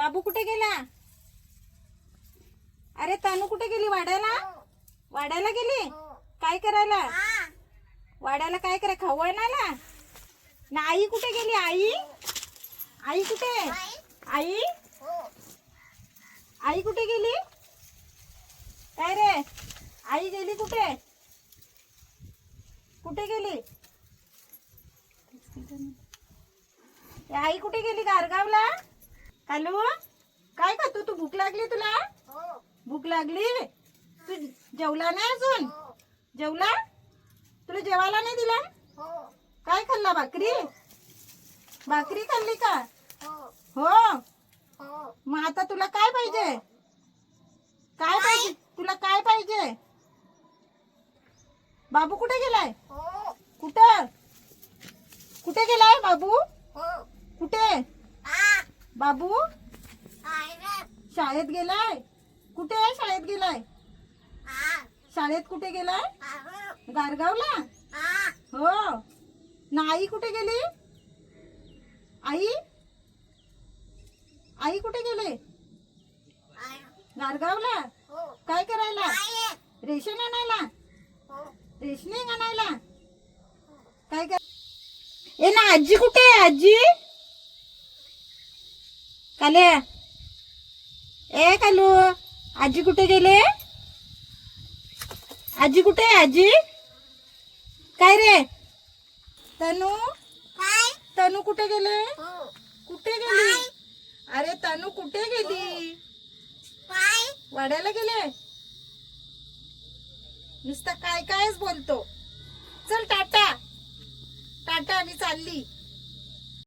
बाबू कुठे गेला? अरे तानू कुठे गेली वाड्याला? वाड्याला गेली? काय करायला? वाड्याला काय करा खाऊ आणायला ना आई कुठे गेली आई? आई कुठे? आई? आई कुठे गेली? काय रे? आई गेली कुठे? कुठे गेली? आई कुठे गेली गारगावला? हॅलो? काय खातो तू? भूक लागली तुला? भूक लागली? तू जेवला नाही अजून? जेवला? तुला जेवायला नाही दिला? काय खाल्ला? भाकरी? भाकरी खाल्ली का? हो. मग आता तुला काय पाहिजे? काय पाहिजे? तुला काय पाहिजे? बाबू कुठे गेलाय? कुठं? कुठे गेलाय बाबू? कुठे? बाबू? शाळेत. गेलाय? कुठे आहे शाळेत गेलाय? शाळेत कुठे गेलाय? गारगावला? हो. ना आई कुठे गेली? आई? आई कुठे गेले? गारगावला? काय करायला? रेशन आणायला? रेशनिंग आणायला? काय कर ए ना आजी कुठे आहे आजी? काले? ए कालू आजी कुठे गेले? आजी कुठे आजी? काय रे? तनू? तनू कुठे गेले? कुठे गेली? अरे तनू कुठे गेली? वाड्याला गेले? नुसतं काय कायच बोलतो. चल टाटा. टाटा मी चालली.